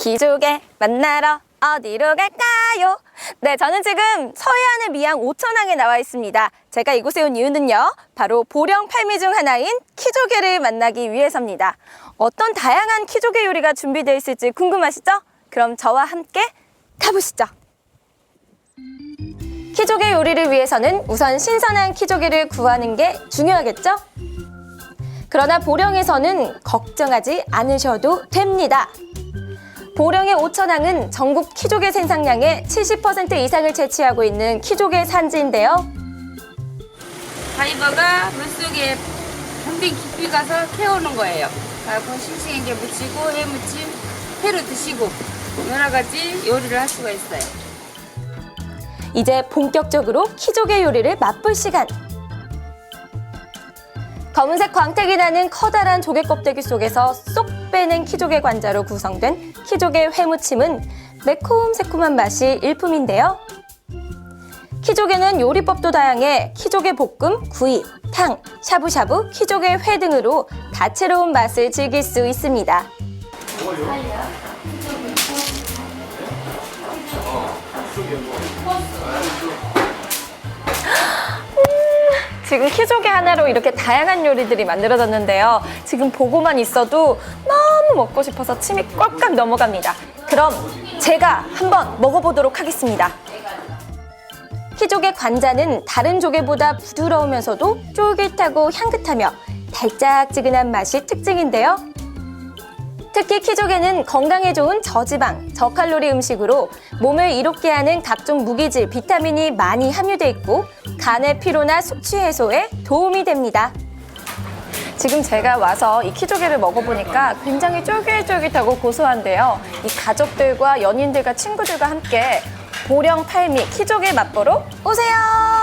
기조개 만나러 어디로 갈까요? 네, 저는 지금 서해안의 미양 오천항에 나와 있습니다. 제가 이곳에 온 이유는요, 바로 보령 팔미 중 하나인 키조개를 만나기 위해서입니다. 어떤 다양한 키조개 요리가 준비되어 있을지 궁금하시죠? 그럼 저와 함께 가보시죠. 키조개 요리를 위해서는 우선 신선한 키조개를 구하는 게 중요하겠죠? 그러나 보령에서는 걱정하지 않으셔도 됩니다. 보령의 오천항은 전국 키조개 생산량의 70% 이상을 채취하고 있는 키조개 산지인데요. 다이버가 물속에 덤빙 깊이 가서 캐오는 거예요. 그리고 싱싱하게 무치고 해무침, 회로 드시고 여러 가지 요리를 할 수가 있어요. 이제 본격적으로 키조개 요리를 맛볼 시간. 검은색 광택이 나는 커다란 조개 껍데기 속에서 쏙 빼낸 키조개 관자로 구성된 키조개 회무침은 매콤 새콤한 맛이 일품인데요. 키조개는 요리법도 다양해 키조개 볶음, 구이, 탕, 샤브샤브, 키조개 회 등으로 다채로운 맛을 즐길 수 있습니다. 지금 키조개 하나로 이렇게 다양한 요리들이 만들어졌는데요. 지금 보고만 있어도 너무 먹고 싶어서 침이 꼴깍 넘어갑니다. 그럼 제가 한번 먹어보도록 하겠습니다. 키조개 관자는 다른 조개보다 부드러우면서도 쫄깃하고 향긋하며 달짝지근한 맛이 특징인데요. 특히 키조개는 건강에 좋은 저지방, 저칼로리 음식으로 몸을 이롭게 하는 각종 무기질, 비타민이 많이 함유돼 있고 간의 피로나 숙취 해소에 도움이 됩니다. 지금 제가 와서 이 키조개를 먹어보니까 굉장히 쫄깃쫄깃하고 고소한데요. 이 가족들과 연인들과 친구들과 함께 보령 팔미 키조개 맛보러 오세요.